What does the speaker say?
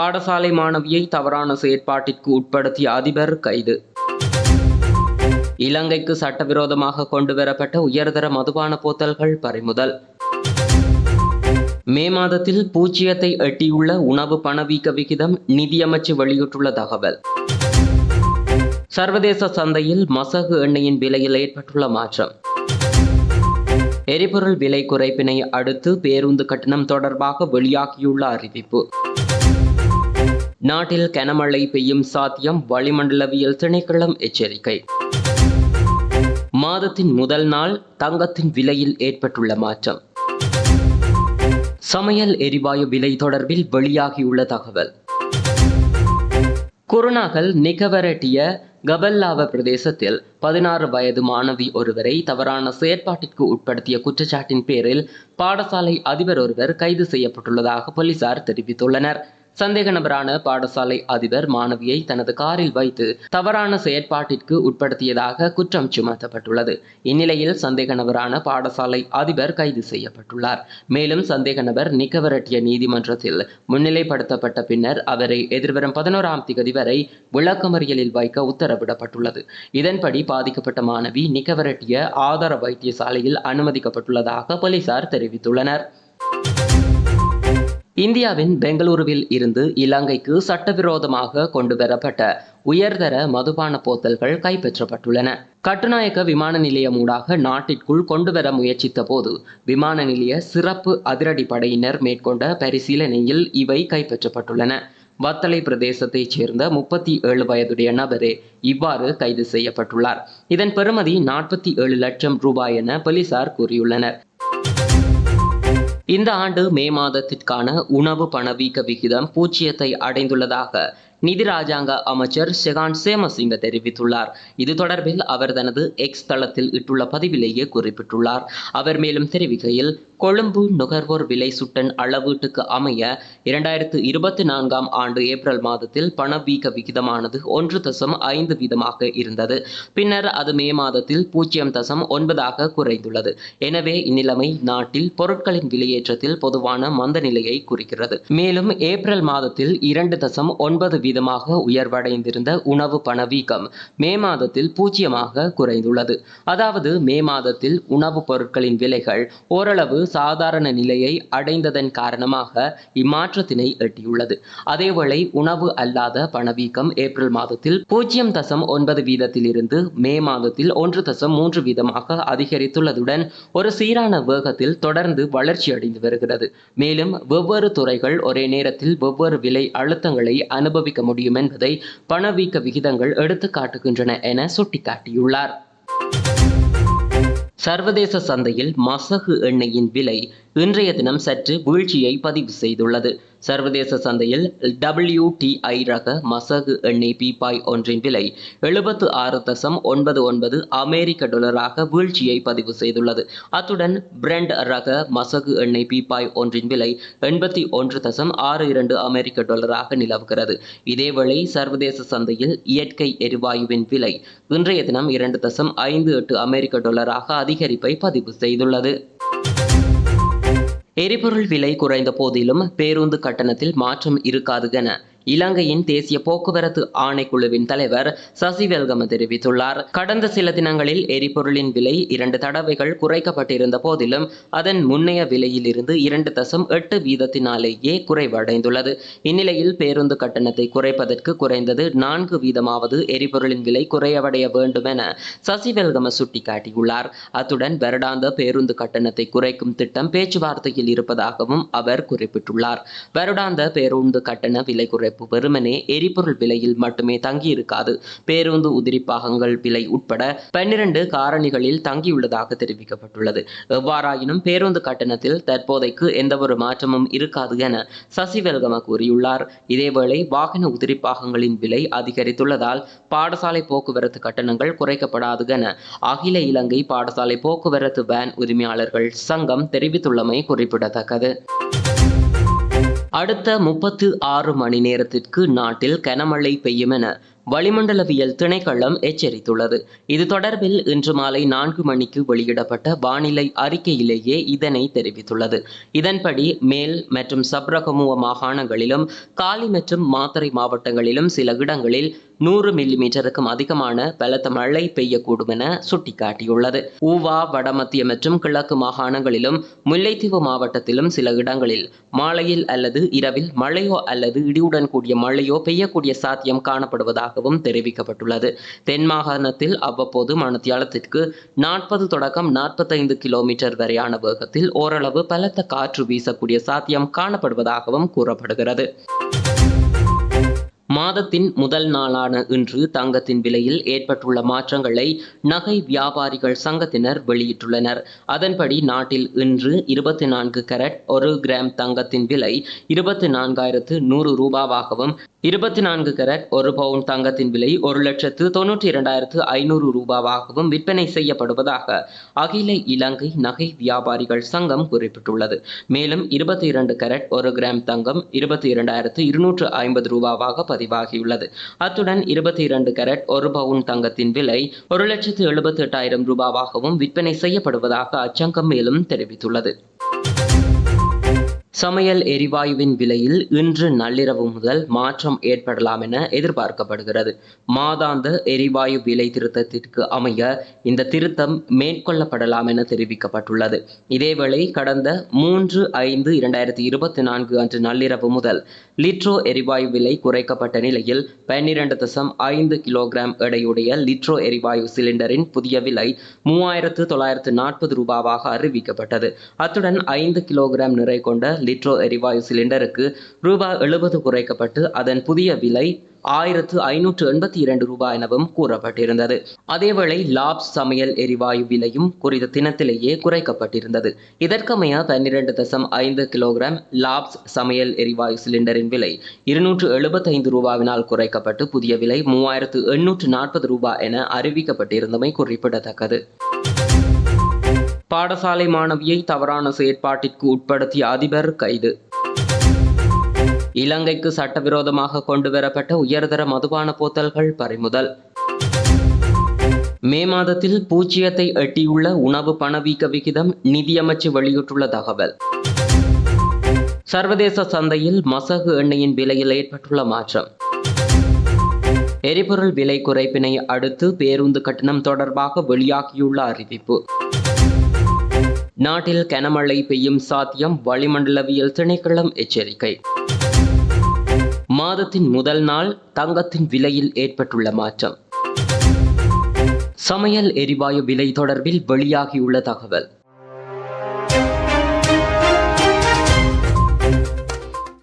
பாடசாலை மாணவியை தவறான செயற்பாட்டிற்கு உட்படுத்திய அதிபர் கைது. இலங்கைக்கு சட்டவிரோதமாக கொண்டுவரப்பட்ட உயர்தர மதுபான போத்தல்கள் பறிமுதல். மே மாதத்தில் பூஜ்ஜியத்தை எட்டியுள்ள உணவு பணவீக்க விகிதம் நிதியமைச்சு வெளியிட்டுள்ள தகவல். சர்வதேச சந்தையில் மசகு எண்ணெயின் விலையில் ஏற்பட்டுள்ள மாற்றம். எரிபொருள் விலை குறைப்பினை அடுத்து பேருந்து கட்டணம் தொடர்பாக வெளியாகியுள்ள அறிவிப்பு. நாட்டில் கனமழை பெய்யும் சாத்தியம் வளிமண்டலவியல் திணைக்களம் எச்சரிக்கை. மாதத்தின் முதல் நாள் தங்கத்தின் விலையில் ஏற்பட்டுள்ள மாற்றம். சமையல் எரிவாயு விலை தொடர்பில் வெளியாகியுள்ள தகவல். குருநாகல் நிகவரட்டிய கபல்லாவ பிரதேசத்தில் பதினாறு வயது மாணவி ஒருவரை தவறான செயற்பாட்டிற்கு உட்படுத்திய குற்றச்சாட்டின் பேரில் பாடசாலை அதிபர் ஒருவர் கைது செய்யப்பட்டுள்ளதாக போலீசார் தெரிவித்துள்ளனர். சந்தேக நபரான பாடசாலை அதிபர் மாணவியை தனது காரில் வைத்து தவறான செயற்பாட்டிற்கு உட்படுத்தியதாக குற்றம் சுமத்தப்பட்டுள்ளது. இந்நிலையில் சந்தேக நபரான பாடசாலை அதிபர் கைது செய்யப்பட்டுள்ளார். மேலும் சந்தேக நபர் நிக்கவரட்டிய நீதிமன்றத்தில் முன்னிலைப்படுத்தப்பட்ட பின்னர் அவரை எதிர்வரும் பதினோராம் திகதி வரை விளக்கமறியலில் வைக்க உத்தரவிடப்பட்டுள்ளது. இதன்படி பாதிக்கப்பட்ட மாணவி நிக்கவரட்டிய ஆதார வைத்தியசாலையில் அனுமதிக்கப்பட்டுள்ளதாக போலீசார் தெரிவித்துள்ளனர். இந்தியாவின் பெங்களூருவில் இருந்து இலங்கைக்கு சட்டவிரோதமாக கொண்டு வரப்பட்ட உயர்தர மதுபான போத்தல்கள் கைப்பற்றப்பட்டுள்ளன. கட்டுநாயக்க விமான நிலையம் ஊடாக நாட்டிற்குள் கொண்டுவர முயற்சித்த போது விமான நிலைய சிறப்பு அதிரடி படையினர் மேற்கொண்ட பரிசீலனையில் இவை கைப்பற்றப்பட்டுள்ளன. வத்தலை பிரதேசத்தைச் சேர்ந்த முப்பத்தி ஏழு வயதுடைய நபரே இவ்வாறு கைது செய்யப்பட்டுள்ளார். இதன் பெறுமதி நாற்பத்தி ஏழு லட்சம் ரூபாய் என போலீசார் கூறியுள்ளனர். இந்த ஆண்டு மே மாதத்திற்கான உணவு பணவீக்க விகிதம் பூஜ்ஜியத்தை அடைந்துள்ளதாக நிதி ராஜாங்க அமைச்சர் ஷெகான் சேமசிங்க தெரிவித்துள்ளார். இது தொடர்பில் அவர் தனது எக்ஸ் தளத்தில் இட்டுள்ள பதிவிலேயே குறிப்பிட்டுள்ளார். அவர் மேலும் தெரிவிக்கையில் கொழும்பு நுகர்வோர் விலை சுட்டன் அளவீட்டுக்கு அமைய இரண்டாயிரத்து இருபத்தி நான்காம் ஆண்டு ஏப்ரல் மாதத்தில் பணவீக்க விகிதமானது ஒன்று தசம் ஐந்து வீதமாக இருந்தது. பின்னர் அது மே மாதத்தில் பூஜ்ஜியம் தசம் ஒன்பதாக குறைந்துள்ளது. எனவே இந்நிலைமை நாட்டில் பொருட்களின் விலையேற்றத்தில் பொதுவான மந்த நிலையை குறிக்கிறது. மேலும் ஏப்ரல் மாதத்தில் இரண்டு தசம் ஒன்பது வீதமாக உயர்வடைந்திருந்த உணவு பணவீக்கம் மே மாதத்தில் பூஜ்ஜியமாக குறைந்துள்ளது. அதாவது மே மாதத்தில் உணவுப் பொருட்களின் விலைகள் ஓரளவு சாதாரண நிலையை அடைந்ததன் காரணமாக இம்மாற்றத்தினை எட்டியுள்ளது. அதேவேளை உணவு அல்லாத பணவீக்கம் ஏப்ரல் மாதத்தில் பூஜ்ஜியம் தசம் ஒன்பது வீதத்திலிருந்து மே மாதத்தில் ஒன்று தசம் மூன்று வீதமாக அதிகரித்துள்ளதுடன் ஒரு சீரான வேகத்தில் தொடர்ந்து வளர்ச்சியடைந்து வருகிறது. மேலும் வெவ்வேறு துறைகள் ஒரே நேரத்தில் வெவ்வேறு விலை அழுத்தங்களை அனுபவிக்க முடியும் என்பதை பணவீக்க விகிதங்கள் எடுத்து காட்டுகின்றன என சுட்டிக்காட்டியுள்ளார். சர்வதேச சந்தையில் மசகு எண்ணெயின் விலை இன்றைய தினம் சற்று வீழ்ச்சியை பதிவு செய்துள்ளது. சர்வதேச சந்தையில் WTI ரக மசகு எண்ணெய் பீப்பாய் ஒன்றின் விலை எழுபத்து ஆறு தசம் ஒன்பது ஒன்பது அமெரிக்க டாலராக வீழ்ச்சியை பதிவு செய்துள்ளது. அத்துடன் பிரெண்ட் ரக மசகு எண்ணெய் பீப்பாய் ஒன்றின் விலை எண்பத்தி ஒன்று தசம் ஆறு இரண்டு அமெரிக்க டாலராக நிலவுகிறது. இதேவேளை சர்வதேச சந்தையில் இயற்கை எரிவாயுவின் விலை இன்றைய தினம் இரண்டு தசம் ஐந்து எட்டு அமெரிக்க டாலராக அதிகரிப்பை பதிவு செய்துள்ளது. எரிபொருள் விலை குறைந்த போதிலும் பேருந்து கட்டணத்தில் மாற்றம் இருக்காது என இலங்கையின் தேசிய போக்குவரத்து ஆணைக்குழுவின் தலைவர் சசி வெல்கம தெரிவித்துள்ளார். கடந்த சில தினங்களில் எரிபொருளின் விலை இரண்டு தடவைகள் குறைக்கப்பட்டிருந்த போதிலும் அதன் முன்னைய விலையிலிருந்து இரண்டு தசம் எட்டு வீதத்தினாலேயே குறைவடைந்துள்ளது. இந்நிலையில் பேருந்து கட்டணத்தை குறைப்பதற்கு குறைந்தது நான்கு வீதமாவது எரிபொருளின் விலை குறையவடைய வேண்டும் என சசி வெல்கம சுட்டிக்காட்டியுள்ளார். அத்துடன் வருடாந்த பேருந்து கட்டணத்தை குறைக்கும் திட்டம் பேச்சுவார்த்தையில் இருப்பதாகவும் அவர் குறிப்பிட்டுள்ளார். வருடாந்த பேருந்து கட்டண விலை இழப்பு வெறுமனே எரிபொருள் விலையில் மட்டுமே தங்கியிருக்காது. பேருந்து உதிரி பாகங்கள் விலை உட்பட பன்னிரண்டு காரணிகளில் தங்கியுள்ளதாக தெரிவிக்கப்பட்டுள்ளது. எவ்வாறாயினும் பேருந்து கட்டணத்தில் தற்போதைக்கு எந்தவொரு மாற்றமும் இருக்காது என சசிவெல்கம கூறியுள்ளார். இதேவேளை வாகன உதிரி பாகங்களின் விலை அதிகரித்துள்ளதால் பாடசாலை போக்குவரத்து கட்டணங்கள் குறைக்கப்படாது என அகில இலங்கை பாடசாலை போக்குவரத்து வேன் உரிமையாளர்கள் சங்கம் தெரிவித்துள்ளமை குறிப்பிடத்தக்கது. அடுத்த முப்பத்து ஆறு மணி நேரத்திற்கு நாட்டில் கனமழை பெய்யும் என வளிமண்டலவியல் திணைக்களம் எச்சரித்துள்ளது. இது தொடர்பில் இன்று மாலை நான்கு மணிக்கு வெளியிடப்பட்ட வானிலை அறிக்கையிலேயே இதனை தெரிவித்துள்ளது. இதன்படி மேல் மற்றும் சப்ரகமுவ மாகாணங்களிலும் காலி மற்றும் மாத்தறை மாவட்டங்களிலும் சில இடங்களில் நூறு மில்லி மீட்டருக்கும் அதிகமான பலத்த மழை பெய்யக்கூடும் என சுட்டிக்காட்டியுள்ளது. ஊவா வடமத்திய மற்றும் கிழக்கு மாகாணங்களிலும் முல்லைத்தீவு மாவட்டத்திலும் சில இடங்களில் மாலையில் அல்லது இரவில் மழையோ அல்லது இடியுடன் கூடிய மழையோ பெய்யக்கூடிய சாத்தியம் காணப்படுவதாக உள்ளதாகவும் தெரிவிக்கப்பட்டுள்ளது. தென் மாகாணத்தில் அவ்வப்போது மணத்தியாலத்திற்கு நாற்பது தொடக்கம் நாற்பத்தைந்து கிலோமீட்டர் வரையான வேகத்தில் ஓரளவு பலத்த காற்று வீசக்கூடிய சாத்தியம் காணப்படுவதாகவும் கூறப்படுகிறது. மாதத்தின் முதல் நாளான இன்று தங்கத்தின் விலையில் ஏற்பட்டுள்ள மாற்றங்களை நகை வியாபாரிகள் சங்கத்தினர் வெளியிட்டுள்ளனர். அதன்படி நாட்டில் இன்று இருபத்தி நான்கு கரட் ஒரு கிராம் தங்கத்தின் விலை இருபத்தி நான்காயிரத்து நூறு ரூபாவாகவும் இருபத்தி நான்கு கரட் ஒரு பவுன் தங்கத்தின் விலை ஒரு லட்சத்து தொன்னூற்றி இரண்டாயிரத்து ஐநூறு ரூபாவாகவும் விற்பனை செய்யப்படுவதாக அகில இலங்கை நகை வியாபாரிகள் சங்கம் குறிப்பிட்டுள்ளது. மேலும் இருபத்தி இரண்டு கரட் ஒரு கிராம் தங்கம் இருபத்தி இரண்டாயிரத்து இருநூற்று ஐம்பது ரூபாவாக பதிவாகியுள்ளது. அத்துடன் இருபத்தி இரண்டு கரட் ஒரு பவுன் தங்கத்தின் விலை ஒரு லட்சத்து எழுபத்தி எட்டாயிரம் ரூபாவாகவும் விற்பனை செய்யப்படுவதாக அச்சங்கம் மேலும் தெரிவித்துள்ளது. சமையல் எரிவாயுவின் விலையில் இன்று நள்ளிரவு முதல் மாற்றம் ஏற்படலாம் என எதிர்பார்க்கப்படுகிறது. மாதாந்த எரிவாயு விலை திருத்தத்திற்கு அமைய இந்த திருத்தம் மேற்கொள்ளப்படலாம் என தெரிவிக்கப்பட்டுள்ளது. இதேவேளை கடந்த மூன்று ஐந்து இரண்டாயிரத்தி இருபத்தி நான்கு அன்று நள்ளிரவு முதல் லிட்ரோ எரிவாயு விலை குறைக்கப்பட்ட நிலையில் பன்னிரண்டு தசம் ஐந்து கிலோகிராம் எடையுடைய லிட்ரோ எரிவாயு சிலிண்டரின் புதிய விலை மூவாயிரத்து தொள்ளாயிரத்து நாற்பது ரூபாவாக அறிவிக்கப்பட்டது. அத்துடன் ஐந்து கிலோகிராம் நிறை கொண்ட லிட்ரோ எரிவாயு சிலிண்டருக்கு ரூபாய் எழுபது குறைக்கப்பட்டு அதன் புதிய விலை ஆயிரத்து ஐநூற்று எண்பத்தி இரண்டு ரூபாய் எனவும் கூறப்பட்டிருந்தது. அதேவேளை லாப்ஸ் சமையல் எரிவாயு விலையும் குறித்த தினத்திலேயே குறைக்கப்பட்டிருந்தது. இதற்கமைய பன்னிரண்டு தசம் ஐந்து கிலோகிராம் லாப்ஸ் சமையல் எரிவாயு சிலிண்டரின் விலை இருநூற்று எழுபத்தைந்து ரூபாவினால் குறைக்கப்பட்டு புதிய விலை மூவாயிரத்து எண்ணூற்று நாற்பது ரூபாய் என அறிவிக்கப்பட்டிருந்தமை குறிப்பிடத்தக்கது. பாடசாலை மாணவியை தவறான செயற்பாட்டிற்கு உட்படுத்திய அதிபர் கைது. இலங்கைக்கு சட்டவிரோதமாக கொண்டுவரப்பட்ட உயர்தர மதுபான போத்தல்கள் பறிமுதல். மே மாதத்தில் பூஜ்ஜியத்தை எட்டியுள்ள உணவு பணவீக்க விகிதம் நிதியமைச்சு வெளியிட்டுள்ள தகவல். சர்வதேச சந்தையில் மசகு எண்ணெயின் விலையில் ஏற்பட்டுள்ள மாற்றம். எரிபொருள் விலை குறைப்பினை அடுத்து பேருந்து கட்டணம் தொடர்பாக வெளியாகியுள்ள அறிவிப்பு. நாட்டில் கனமழை பெய்யும் சாத்தியம் வளிமண்டலவியல் திணைக்களம் எச்சரிக்கை. மாதத்தின் முதல் நாள் தங்கத்தின் விலையில் ஏற்பட்டுள்ள மாற்றம். சமையல் எரிவாயு விலை தொடர்பில் வெளியாகியுள்ள தகவல்.